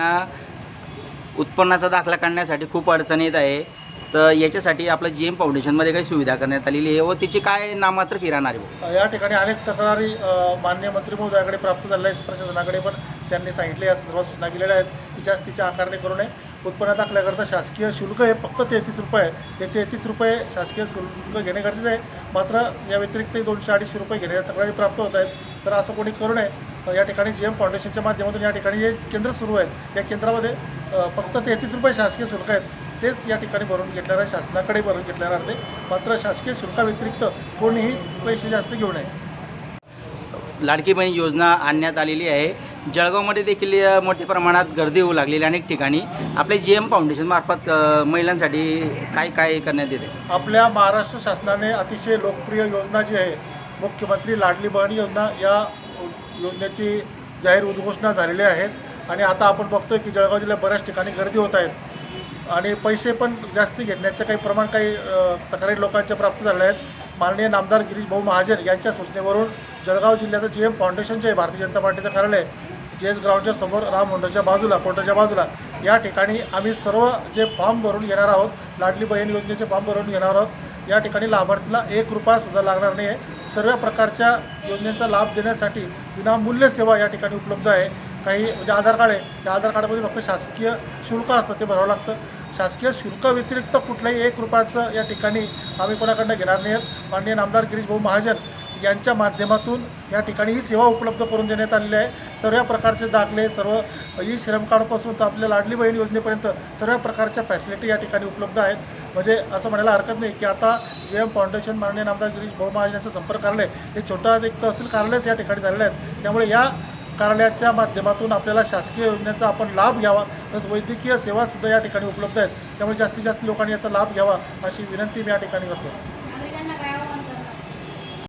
ना उत्पन्नाचा दाखला काढण्यासाठी खूप अडचण येत आहे. तर याच्यासाठी आपल्या जी एम फाउंडेशनमध्ये काही सुविधा करण्यात आलेली आहे व त्याची काय नामात्र फी राहणार आहे? या ठिकाणी अनेक तक्रारी मान्य मंत्री महोदयाकडे प्राप्त झालेल्या आहे प्रशासनाकडे पण त्यांनी सांगितले या संदर्भात सूचना केलेल्या आहेत. की जास्तीची आकारणी करू नये. उत्पन्न दाखल्याकरता शासकीय शुल्क हे फक्त तेहतीस रुपये ते तेहतीस रुपये शासकीय शुल्क घेणे गरजेचं आहे. मात्र या व्यतिरिक्त दोनशे अडीचशे रुपये घेण्याच्या तक्रारी प्राप्त होत आहेत. तर असं कोणी करू नये. या ठिकाणी जी एम फाउंडेशनच्या माध्यमातून या ठिकाणी जे केंद्र सुरू आहेत. या केंद्रामध्ये फक्त तेहतीस रुपये शासकीय शुल्क आहेत. तेच या ठिकाणी भरून घेतल्या आहे शासनाकडे भरून घेतल्या राहते. मात्र शासकीय शुल्काव्यतिरिक्त कोणीही पैसे जास्त घेऊ नये. लाडकी बहीण योजना आणण्यात आलेली आहे. जळगावमध्ये देखील मोठ्या प्रमाणात गर्दी होऊ लागलेली अनेक ठिकाणी. आपल्या जी एम फाउंडेशनमार्फत अ, महिलांसाठी काय काय करण्यात येते? आपल्या महाराष्ट्र शासनाने अतिशय लोकप्रिय योजना जी आहे मुख्यमंत्री लाडली बहीण योजना या योजनेची जाहीर उद्घोषणा झालेली आहेत. आणि आता आपण बघतोय की जळगाव जिल्ह्यात बऱ्याच ठिकाणी गर्दी होत आहेत. आणि पैसे पण जास्त घेण्याचं काही प्रमाण काही तक्रारी लोकांच्या प्राप्त झाले आहेत. माननीय नामदार गिरीश भाऊ महाजन यांच्या सूचनेवरून जळगाव जिल्ह्याचं जी एम फाउंडेशन जे आहे भारतीय जनता पार्टीचं कार्यालय जे एस ग्राउंडच्या समोर राम मंडळच्या बाजूला कोर्टाच्या बाजूला या ठिकाणी आम्ही सर्व जे फॉर्म भरून घेणार आहोत लाडली बहीण योजनेचे फॉर्म भरून घेणार आहोत या ठिकाणी लाभार्थीला एक रुपयासुद्धा लागणार नाही आहे सर्व प्रकारच्या योजनेचा लाभ देण्यासाठी विनामूल्य सेवा या ठिकाणी उपलब्ध आहे. काही म्हणजे आधार कार्ड आहे. त्या आधार कार्डमध्ये फक्त शासकीय शुल्क असतं ते भरावं लागतं. शासकीय शुल्काव्यतिरिक्त कुठल्याही एक रुपयाचं या ठिकाणी आम्ही कोणाकडनं घेणार नाही आहेत. माननीय नामदार गिरीश भाऊ महाजन यांच्या माध्यमातून या ठिकाणी ही सेवा उपलब्ध करून देण्यात आलेली आहे. सर्व प्रकारचे दाखले सर्व ई श्रम कार्डपासून तर आपल्या लाडली बहीण योजनेपर्यंत सर्व प्रकारच्या फॅसिलिटी या ठिकाणी उपलब्ध आहेत. म्हणजे असं म्हणायला हरकत नाही की आता जे एम फाउंडेशन माननीय नामदार गिरीश भाऊ महाजनांचं संपर्क कार्यालय हे छोटं एक तहसील कार्यालयच या ठिकाणी झालेलं आहे. त्यामुळे या कार्यालयाच्या माध्यमातून आपल्याला शासकीय योजनेचा आपण लाभ घ्यावा. तसंच वैद्यकीय सेवासुद्धा या ठिकाणी उपलब्ध आहेत. त्यामुळे जास्तीत जास्त लोकांनी याचा लाभ घ्यावा अशी विनंती मी या ठिकाणी करतो.